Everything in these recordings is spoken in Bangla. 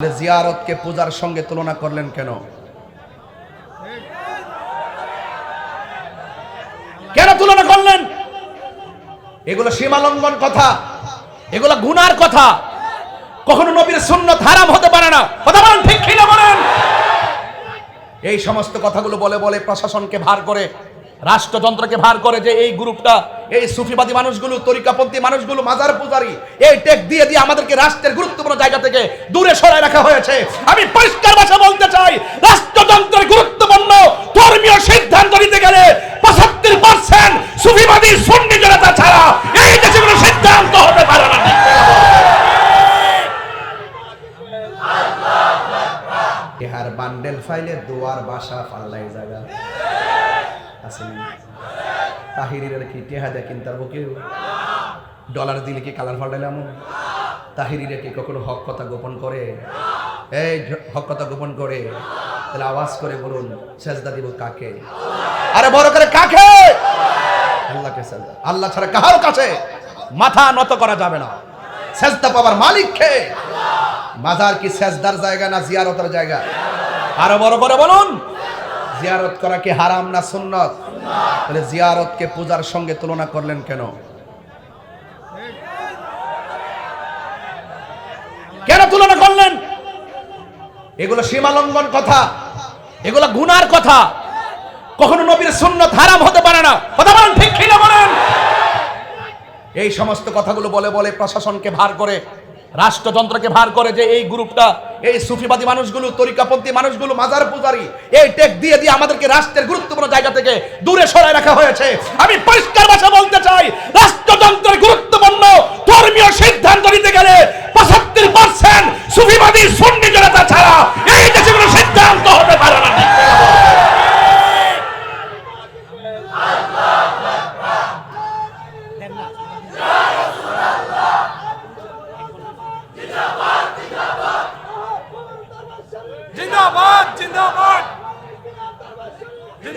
জিয়ারতকে পূজার সঙ্গে তুলনা করলেন কেন? কেন তুলনা করলেন? এগুলো সীমালঙ্ঘন কথা, এগুলো গুনার কথা। কখনো নবীর শূন্য ধারাম হতে পারে না। কথা বলেন ঠিক কিনা বলেন? এই সমস্ত কথাগুলো বলে বলে প্রশাসনকে ভার করে রাষ্ট্রযন্ত্রকে ভার করে যে এই গ্রুপটা, এই সুফিবাদী মানুষগুলো, তরিকাপন্থী মানুষগুলো, মাজার পূজারি, এই টেক দিয়ে দিয়ে আমাদেরকে রাষ্ট্রের গুরুত্বপূর্ণ জায়গা থেকে দূরে সরায় রাখা হয়েছে। আমি পরিষ্কার ভাষা বলতে চাই, রাষ্ট্রযন্ত্রের গুরুত্বপূর্ণ ধর্মীয় সিদ্ধান্ত নিতে গেলে পঁচাত্তর পার্সেন্ট সুফিবাদী সুন্নি জনতা ছাড়া এই দেশে কোনো সিদ্ধান্ত হতে পারে না ইহার বান্ডেল ফাইলে দুয়ার বাসা পাল্লাই জায়গা আছে নি? তাহিরির কি টেহা দেয় ডলার দিলে কি কালার পাল্টাইলাম তাহিরিরা কি কখনো হক কথা গোপন করে? এই হক কথা গোপন করে। তাহলে আওয়াজ করে বলুন, সেজদা দিব কাকে? আরে বড় করে কাকে? আল্লাহকে সেজদা। আল্লাহ ছাড়া কাহার কাছে মাথা নত করা যাবে না। সেজদা পাবার মালিক কে? মাজার কি সেজদার জায়গা না জিয়ারতের জায়গা? আরও বড় করে বলুন জিয়ারত করা কি হারাম না সুন্নত? তাহলে জিয়ারতকে পূজার সঙ্গে তুলনা করলেন কেন? কেন তুলনা করলেন? এগুলো সীমালঙ্ঘন কথা, এগুলো গুনার কথা। কখনো নবীর সুন্নত হারাম হতে পারে না। কথা বলেন ঠিক কিনা বলেন? এই সমস্ত কথাগুলো বলে বলে প্রশাসনকে ভার করে রাষ্ট্রযন্ত্রকে ভার করে যে এই গ্রুপটা, এই সুফিবাদী মানুষগুলো, তরিকাপন্থী মানুষগুলো, মাজার পূজারি, এই টেক দিয়ে দিয়ে আমাদেরকে রাষ্ট্রের গুরুত্বপূর্ণ জায়গা থেকে দূরে সরায় রাখা হয়েছে। আমি পরিষ্কার ভাষা বলতে চাই, রাষ্ট্রযন্ত্রের গুরুত্বপূর্ণ ধর্মীয় সিদ্ধান্ত নিতে গেলে পঁচাত্তর পার্সেন্ট সুফিবাদী সুন্নি জনতা ছাড়া এই দেশে কোনো সিদ্ধান্ত হতে পারে না জিন্দাবাদ জিন্দাবাদ জিন্দাবাদ জিন্দাবাদ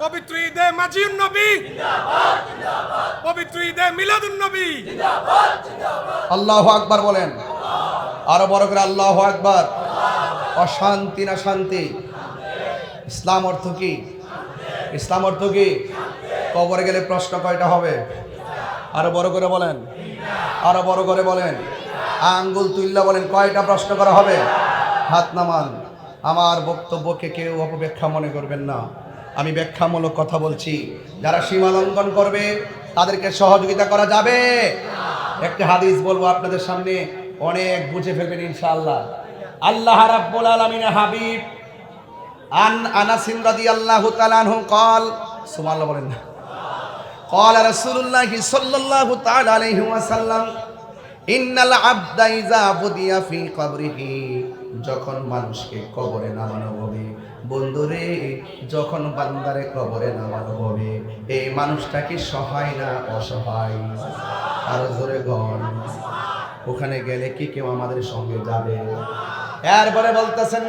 পবিত্র ঈদে মাজিউন নবী। পবিত্র ঈদে মিলাদুন নবী। আল্লাহ আকবার বলেন। আরও বড় করে আল্লাহ আকবার। অশান্তি না শান্তি? ইসলাম অর্থ কি? ইসলাম অর্থ কি? কবরে গেলে প্রশ্ন কয়টা হবে? আরও বড় করে বলেন। আরও বড় করে বলেন। আঙ্গুল তুল্লা বলেন কয়টা প্রশ্ন করা হবে হাত নামান আমার বক্তব্যকে কেউ অপব্যাখ্যা মনে করবেন না আমি ব্যাখ্যামূলক কথা বলছি যারা সীমা লঙ্ঘন করবে তাদেরকে সহযোগিতা করা যাবে একটা হাদিস বলবো আপনাদের সামনে অনেক বুঝে ফেলবেন ইনশাআল্লাহ আল্লাহ রাব্বুল আলামিন হাবিব আন আনাস রাদিয়াল্লাহু তাআলা আনহু قال সুবহানাল্লাহ বলেন না قال رسول الله صلى الله تعالى عليه وسلم ইন্নাল আবদা ইযা বুদিয়া কবরিহি। যখন মানুষকে কবরে নামানো হবে, বন্ধুরে, যখন বান্দারে কবরে নামানো হবে, এই মানুষটা কি সহায় না অসহায়? আরও জোরে গণ ওখানে গেলে কি কেউ আমাদের সঙ্গে যাবে? এরপরে বলতেছেন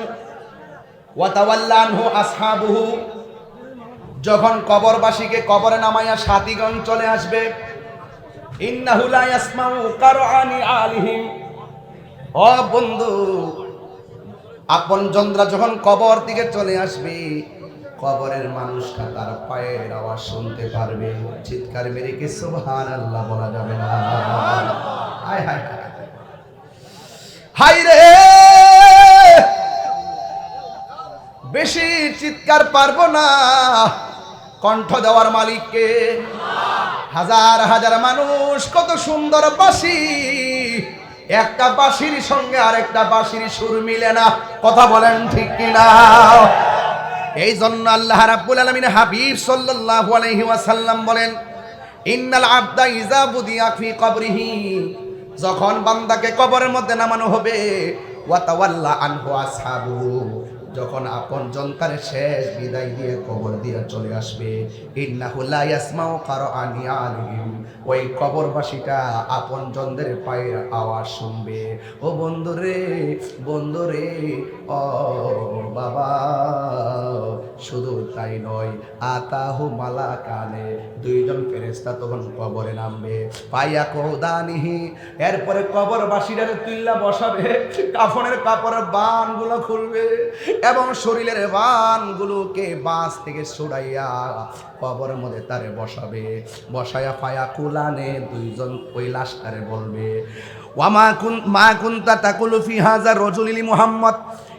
ওয়াতাওয়াল্লানহু আসহাবুহু। যখন কবরবাসীকে কবরে নামাইয়া সাতিগণ চলে আসবে ইন্নাহু লা ইয়াসমাউ কারআনি আলিহিম। ও বন্ধু, আপন জন্দ্রা যখন কবর দিকে চলে আসবে, কবরের মানুষটা তার পায়ের আওয়াজ শুনতে পারবে। চিৎকার মেরে কি সুবহানাল্লাহ বলা যাবে না? হায় হায়। হায় রে! বেশি চিৎকার পারব না। কণ্ঠ দেওয়ার মালিককে হাজার হাজার মানুষ, কত সুন্দর বাসি একটা বাঁশির সঙ্গে আরেকটা বাঁশির সুর মিলে না। কথা বলেন ঠিক কিনা? এই জন্য আল্লাহ রাব্বুল আলামিন হাবিব সাল্লাল্লাহু আলাইহি ওয়াসাল্লাম বলেন, ইন্নাল আবদা ইজা বুদিয়া ফি কবরিহি। যখন বান্দাকে কবরের মধ্যে নামানো হবে, ওয়া তাওয়াল্লা আনহু আসহাবু যখন আপন জনতার শেষ বিদায় দিয়ে কবর দিয়ে চলে আসবে, ইন্নাহু লা আনিয়া আলিম ওই কবরবাসীটা আপন জনদের পায়ের আওয়াজ শুনবে। ও বন্ধুরে বন্ধুরে, ও বাবা। শুধু তাই নয়, আতাহু মালাকানে দুইজন ফেরেস্তা তখন কবরে নামবে। পাইয়া কৌদানিহি এরপরে কবর কবরবাসীরা তুইল্লা বসাবে, কাফনের কাপড়ের বানগুলো খুলবে এবং শরীরের বানগুলোকে বাঁশ থেকে ছড়াইয়া কবরের মধ্যে তারে বসাবে। বসায়া পায়া কুলানে দুইজন ওই লাশটারে বলবে ওয়ামা কুন, মা কুন্তা তাকুলু ফি হাজার রজুলিলি মুহাম্মদ?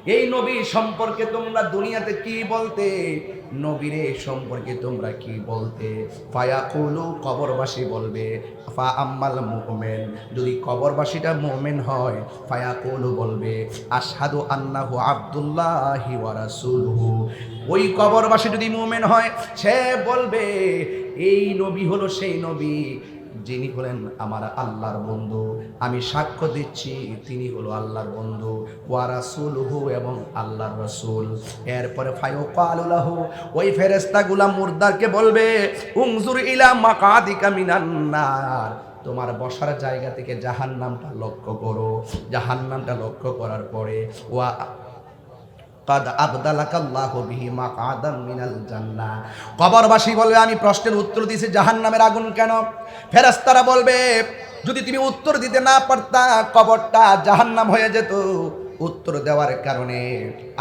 এই নবী সম্পর্কে তোমরা দুনিয়াতে কি বলতে? নবীরে সম্পর্কে তোমরা কি বলতে? ফায়াকুলু, কবরবাসী বলবে ফা আম্মাল মুমিন। যদি কবরবাসীটা মুমিন হয়, ফায়াকুলু বলবে আসাদু আন্নাহু আব্দুল্লাহি ওয়া রাসূলুহু। ওই কবরবাসী যদি মুমিন হয়, সে বলবে, এই নবী হলো সেই নবী। যিনি হলেন আমার আল্লাহর বন্ধু, আমি সাক্ষ্য দিচ্ছি তিনি হলো আল্লাহর বন্ধু, ওয়া রাসূলুহু এবং আল্লাহর রসুল। এরপরে ফায়ুকালুলাহু ওই ফেরেশতাগুলা মুর্দারকে বলবে উংজুর ইলা মাকাদিকা মিনান নার, তোমার বসার জায়গা থেকে জাহান্নামটা লক্ষ্য করো। জাহান্নামটা লক্ষ্য করার পরে, ওয়া কাদ বিহি মিনাল জান্নাহ। কবরবাসী বলবে, আমি প্রশ্নের উত্তর দিয়েছি, জাহান্নামের আগুন কেন? ফেরেশতারা বলবে, যদি তুমি উত্তর দিতে না পারতা, কবরটা জাহান্নাম হয়ে যেত। উত্তর দেওয়ার কারণে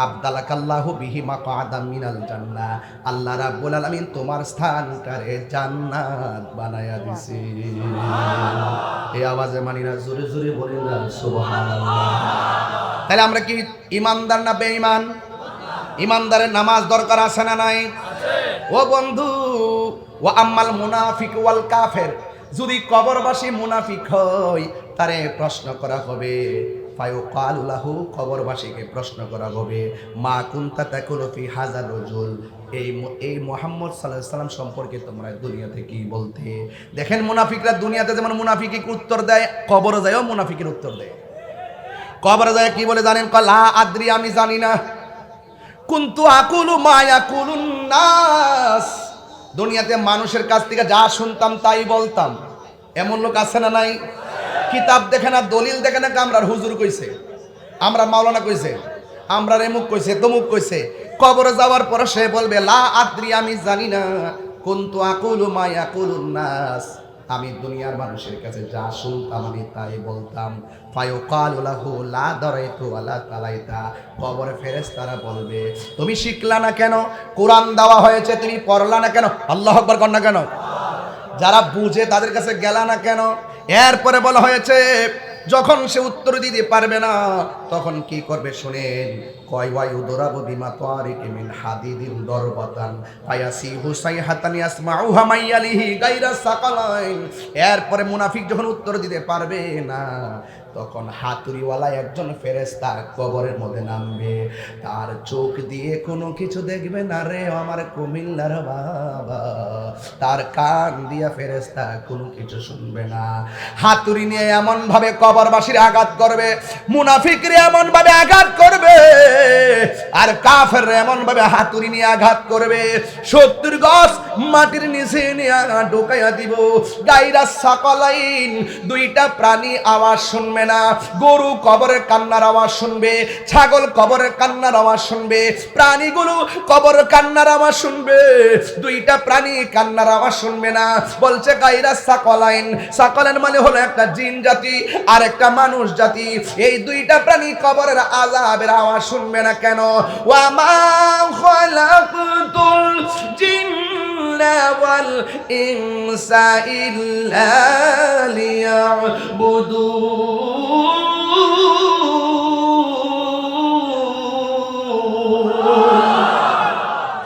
আবদালাকাল্লাহু বিহি মাকাদাম মিনাল জান্নাহ। আল্লাহ রাব্বুল আলামিন তোমার স্থানটারে জান্নাত বানায়া দিছে। এই আওয়াজে মানি না জোরে জোরে সুবহানাল্লাহ। তাহলে আমরা কি ইমানদার না বেঈমান? ইমানদারের নামাজ দরকার আছে না নাই? ও বন্ধু ও আম্মাল মুনাফিক ওয়াল কাফের, যদি কবরবাসী মুনাফিক হয়, তারে প্রশ্ন করা হবে। ফায়ুকালুলাহু কবরবাসীকে প্রশ্ন করা হবে, মা কুন্তা তাকুলু ফি হাজার রজুল? এই এই মোহাম্মদ সাল্লাহ সাল্লাম সম্পর্কে তোমরা দুনিয়াতে কি বলতে? দেখেন মুনাফিকরা দুনিয়াতে যেমন মুনাফিকে উত্তর দেয়, কবর যায়ও মুনাফিকের উত্তর দেয়। কবরে যায় কি বলে জানেন? কলা আদ্রি, আমি জানি না। কুন্তু আকুলু মায়া কুলুন নাস। দুনিয়াতে মানুষের কাছ থেকে যা শুনতাম, তাই বলতাম। এমন লোক আছে না নাই? কিতাব দেখে না, দলিল দেখে না, কামরার হুজুর কইছে। আমরা মাওলানা কইছে। আমরা রেমুক কইছে তমুক কইছে। কবরে যাওয়ার পর সে বলবে, লা আদ্রি, আমি জানি না। কুন্তু আকুলু মায়া কুলুন নাস। আমি দুনিয়ার মানুষের কাছে যা শুনতাম আমি তাই বলতাম। ফায়ুকাল লাহু, লা দারাইতু আলা তালাইতা। কবরে ফেরেশতারা বলবে, তুমি শিখলা না কেন? কোরআন দেওয়া হয়েছে, তুমি পড়লা না কেন? আল্লাহ আকবার কর না কেন? যারা বুঝে তাদের কাছে গেলা না কেন? এরপরে বলা হয়েছে, যখন সে উত্তর দিতে পারবে না তখন কি করবে শুনেন? কয়, ওয়ায়ু দরাবু বিমা তারিক মিন হাদিদিন দরবাতান। ফায়াসি হুসাই হাতানি আসমাউ হামাইয়ালিহি গায়রা সাকালাইন। এরপরে মুনাফিক যখন উত্তর দিতে পারবে না, তখন হাতুড়িওয়ালা একজন ফেরেস্তা কবরের মধ্যে নামবে। তার চোখ দিয়ে কোনো কিছু দেখবে না রে আমার কুমিল্লার বাবা। তার কান দিয়া ফেরেস্তা কোনো কিছু শুনবে না। হাতুড়ি নিয়ে এমন ভাবে কবরবাসীর আঘাত করবে। মুনাফিকরে এমন ভাবে আঘাত করবে, আর কাফের এমন ভাবে হাতুড়ি নিয়ে আঘাত করবে। সত্তর গছ মাটির নিচে নিয়ে ঢোকাইয়া দিব। গাইরা সাকলাইন, দুইটা প্রাণী আওয়াজ শুনবে না। গরু কবরের কান্নার আওয়াজ শুনবে, ছাগল কবরের কান্নার আওয়াজ শুনবে, প্রাণীগুলো কবরের কান্নার আওয়াজ শুনবে। দুইটা প্রাণী কান্নার আওয়াজ শুনবে না। বলছে গাইরা সাকলাইন সাকলাইন মানে হলো একটা জিন জাতি আর একটা মানুষ জাতি। এই দুইটা প্রাণী কবরের আজাবের আওয়াজ শুনবে না কেন? ওয়া মা খলাকতুল জিন্না ইনসা ইল্লা লিয়াবুদুন